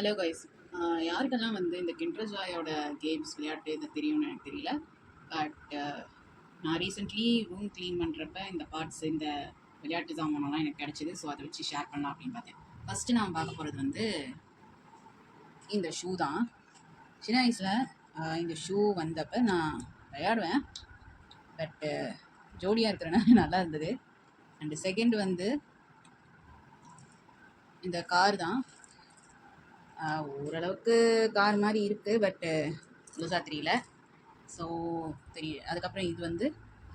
Hello guys யாருக்கெல்லாம் வந்து இந்த கிண்டர்ஜாயோட கேம்ஸ் விளையாட்டு இது தெரியும்னு எனக்கு தெரியல. பட் நான் ரீசெண்ட்லி ரூம் க்ளீன் பண்ணுறப்ப இந்த பார்ட்ஸ் இந்த விளையாட்டு சாமானெல்லாம் எனக்கு கிடச்சிது. ஸோ அதை வச்சு ஷேர் பண்ணலாம் அப்படின்னு பார்த்தேன். ஃபஸ்ட்டு நான் பார்க்க போகிறது வந்து இந்த ஷூ தான். சின்ன வயசில் இந்த ஷூ வந்தப்போ நான் விளையாடுவேன். பட்டு ஜோடியாக இருக்கிறனால நல்லா இருந்தது. அண்டு செகண்ட் வந்து இந்த கார் தான். ஓரளவுக்கு கார் மாதிரி இருக்குது பட்டு லூசா தெரியல. ஸோ தெரிய அதுக்கப்புறம் இது வந்து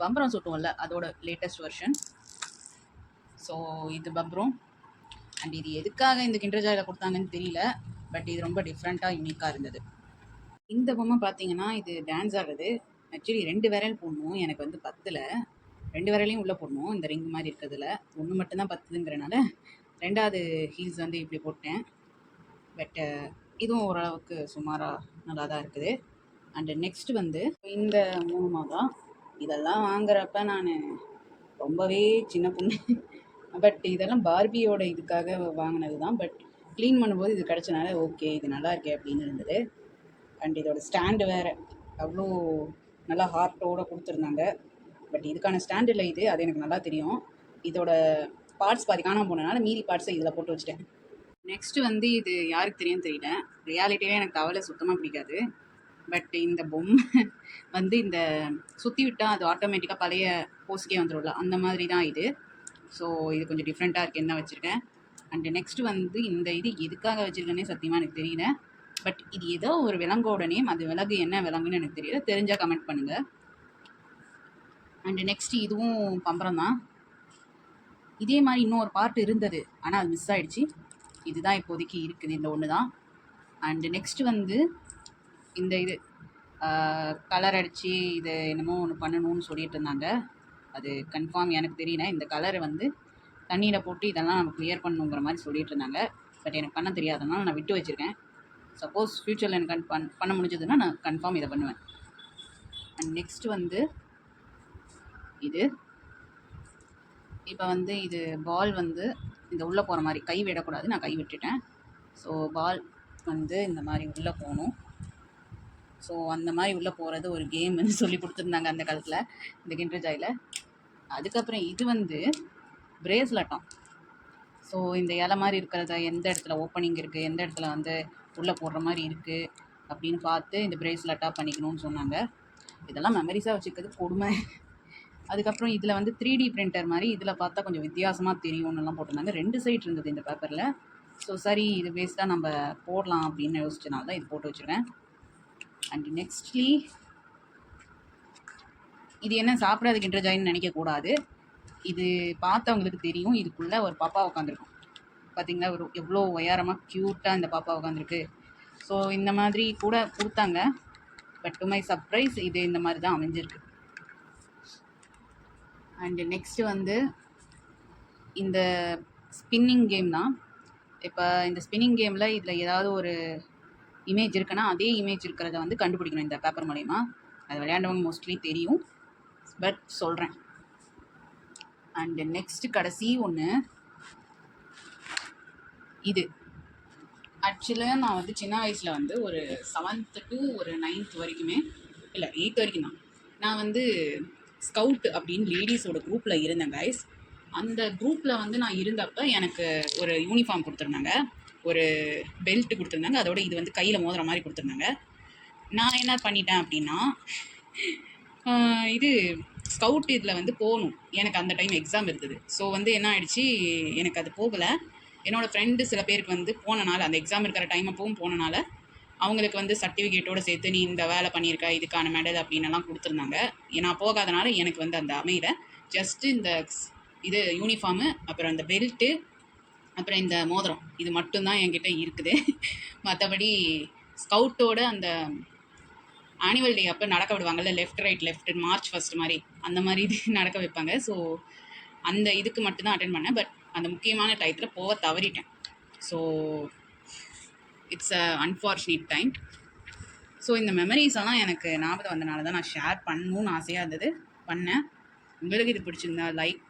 பம்பரம் சுட்டுவோம்ல அதோட லேட்டஸ்ட் வெர்ஷன் ஸோ இது பம்பரம். அண்ட் இது எதுக்காக இந்த கிண்டர்ஜாயில் கொடுத்தாங்கன்னு தெரியல பட் இது ரொம்ப டிஃப்ரெண்ட்டாக யூனிக்காக இருந்தது. இந்த பொம்மை பார்த்தீங்கன்னா இது டான்ஸ் ஆடுறது ஆக்சுவலி ரெண்டு விரல் போடணும் எனக்கு வந்து பத்தில். ரெண்டு விரலையும் உள்ளே போடணும் இந்த ரிங் மாதிரி இருக்கிறதுல. ஒன்று மட்டும்தான் பத்துதுங்கிறனால ரெண்டாவது ஹீல்ஸ் வந்து இப்படி போட்டேன். பட் இதுவும் ஓரளவுக்கு சுமாராக நல்லா தான் இருக்குது. அண்டு நெக்ஸ்ட் வந்து இந்த மூணு மாதம் இதெல்லாம் வாங்குறப்ப நான் ரொம்பவே சின்ன பொண்ணு. பட் இதெல்லாம் பார்பியோட இதுக்காக வாங்கினது தான் பட் க்ளீன் பண்ணும்போது இது கிடச்சனால ஓகே இது நல்லா இருக்கே அப்படின்னு இருந்தது. அண்ட் இதோட ஸ்டாண்டு வேறு அவ்வளோ நல்லா ஹார்ட்டோட கொடுத்துருந்தாங்க. பட் இதுக்கான ஸ்டாண்ட் இல்லை இது அது எனக்கு நல்லா தெரியும். இதோட பார்ட்ஸ் பாதி காணாமல் போனனால மீதி பார்ட்ஸை இதில் போட்டு வச்சுட்டேன். நெக்ஸ்ட் வந்து இது யாருக்கு தெரியும் தெரியல. ரியாலிட்டியே எனக்கு தவளை சுத்தமாக பிடிக்காது. பட் இந்த பொம்மை வந்து இந்த சுற்றி விட்டால் அது ஆட்டோமேட்டிக்காக பழைய போஸ்க்கே வந்துடும்ல அந்த மாதிரி தான் இது. ஸோ இது கொஞ்சம் டிஃப்ரெண்ட்டாக இருக்குன்னு தான் வச்சுருக்கேன்? அண்டு நெக்ஸ்ட் வந்து இந்த இது எதுக்காக வச்சுருக்கேனே சத்தியமாக எனக்கு தெரியல. பட் இது ஏதோ ஒரு விலங்கோட நேம் அது விலங்கு என்ன விலங்குன்னு எனக்கு தெரியல. தெரிஞ்சால் கமெண்ட் பண்ணுங்கள் அண்டு நெக்ஸ்ட் இதுவும் பம்பரம் தான் இதே மாதிரி இன்னொரு பார்ட் இருந்தது. ஆனால் அது மிஸ் ஆகிடுச்சு இதுதான் இப்போதைக்கு இருக்குது இந்த ஒன்று தான் அண்டு நெக்ஸ்ட் வந்து இந்த இது கலர் அடித்து இது என்னமோ ஒன்று பண்ணணும்னு சொல்லிட்டு இருந்தாங்க. அது கன்ஃபார்ம் எனக்கு தெரியல. இந்த கலரை வந்து தண்ணியில் போட்டு இதெல்லாம் நம்ம க்ளியர் பண்ணணுங்கிற மாதிரி சொல்லிட்டு இருந்தாங்க. பட் எனக்கு பண்ண தெரியாதனால நான் விட்டு வச்சுருக்கேன். சப்போஸ் ஃப்யூச்சரில் எனக்கு கன் பண் பண்ண முடிஞ்சதுன்னா நான் கன்ஃபார்ம் இதை பண்ணுவேன். அண்ட் நெக்ஸ்ட் வந்து இது இப்போ வந்து இது பால் வந்து இந்த உள்ளே போகிற மாதிரி கை விடக்கூடாது நான் கை விட்டுட்டேன். ஸோ பால் வந்து இந்த மாதிரி உள்ளே போகணும். ஸோ அந்த மாதிரி உள்ளே போகிறது ஒரு கேம்னு சொல்லி கொடுத்துருந்தாங்க அந்த காலத்தில் இந்த கிண்டர்ஜாயில் அதுக்கப்புறம் இது வந்து பிரேஸ்லட்டம் ஸோ இந்த இலை மாதிரி இருக்கிறத எந்த இடத்துல ஓப்பனிங் இருக்குது எந்த இடத்துல வந்து உள்ளே போடுற மாதிரி இருக்குது அப்படின்னு பார்த்து இந்த பிரேஸ்லெட்டாக பண்ணிக்கணும்னு சொன்னாங்க. இதெல்லாம் மெமரிஸாக வச்சுக்கிறது கொடுமை. அதுக்கப்புறம் இதில் வந்து த்ரீ டி பிரிண்டர் மாதிரி இதில் பார்த்தா கொஞ்சம் வித்தியாசமாக தெரியும்னுலாம் போட்டிருந்தாங்க. ரெண்டு சைட் இருந்தது இந்த பேப்பரில் ஸோ சரி இது வேஸ்ட்டாக நம்ம போடலாம் அப்படின்னு யோசிச்சனால தான் இது போட்டு வச்சுருக்கேன். அண்ட் நெக்ஸ்ட்லி இது என்ன சாப்பிடாத கிண்டர்ஜாயின்னு நினைக்கக்கூடாது இது பார்த்தவங்களுக்கு தெரியும் இதுக்குள்ளே ஒரு பாப்பா உட்காந்துருக்கும் பார்த்தீங்களா ஒரு எவ்வளோ உயரமாக க்யூட்டாக இந்த பாப்பா உட்காந்துருக்கு ஸோ இந்த மாதிரி கூட கொடுத்தாங்க. பட் டு மை சர்ப்ரைஸ் இது இந்த மாதிரி தான் அமைஞ்சிருக்கு. அண்டு நெக்ஸ்ட்டு வந்து இந்த ஸ்பின்னிங் கேம் தான். இப்போ இந்த ஸ்பின்னிங் கேமில் இதில் ஏதாவது ஒரு இமேஜ் இருக்குன்னா அதே இமேஜ் இருக்கிறத வந்து கண்டுபிடிக்கணும் இந்த பேப்பர் மூலயமா. அது விளையாண்டவங்க மோஸ்ட்லி தெரியும். பட் சொல்கிறேன் அண்டு நெக்ஸ்ட்டு கடைசி ஒன்று இது. ஆக்சுவலாக நான் வந்து சின்ன வயசில் வந்து ஒரு செவன்த்து டு ஒரு நைன்த் வரைக்குமே இல்லை எயித் வரைக்கும் தான் நான் வந்து ஸ்கவுட் அப்படின்னு லேடிஸோட குரூப்பில் இருந்தேன் கைஸ் அந்த குரூப்பில் வந்து நான் இருந்தப்போ எனக்கு ஒரு யூனிஃபார்ம் கொடுத்துருந்தாங்க. ஒரு பெல்ட் கொடுத்துருந்தாங்க. அதோட இது வந்து கையில் மோதுற மாதிரி கொடுத்துருந்தாங்க. நான் என்ன பண்ணிட்டேன் அப்படின்னா இது ஸ்கவுட் இதில் வந்து போகணும். எனக்கு அந்த டைம் எக்ஸாம் இருந்தது. ஸோ வந்து என்ன ஆயிடுச்சு எனக்கு அது போகலை. என்னோடய ஃப்ரெண்டு சில பேருக்கு வந்து போனனால அந்த எக்ஸாம் இருக்கிற டைம் அப்பவும் போனனால அவங்களுக்கு வந்து சர்டிஃபிகேட்டோடு சேர்த்து நீ இந்த வேலை பண்ணியிருக்க இதுக்கான மெடல் அப்படின்னு எல்லாம் கொடுத்துருந்தாங்க. நான் போகாதனால எனக்கு வந்து அந்த அமையல. ஜஸ்ட்டு இந்த இது யூனிஃபார்மு அப்புறம் இந்த பெல்ட்டு அப்புறம் இந்த மோதிரம். இது மட்டும்தான் என்கிட்ட இருக்குது. மற்றபடி ஸ்கவுட்டோட அந்த ஆனுவல் டே அப்போ நடக்க விடுவாங்கல்ல left right left march first மாதிரி அந்த மாதிரி இது நடக்க வைப்பாங்க. ஸோ அந்த இதுக்கு மட்டும்தான் அட்டன் பண்ணேன். பட் அந்த முக்கியமான டயத்தில் போக தவறிட்டேன். So it's uh unfortunate time so இந்த மெமரிஸ் எல்லாம் எனக்கு ஞாபகம் வந்தனால தான் நான் ஷேர் பண்ணணும்னு ஆசையாக இருந்தது. பண்ணேன். உங்களுக்கு இது பிடிச்சிருந்தா like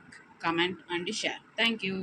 comment and share thank you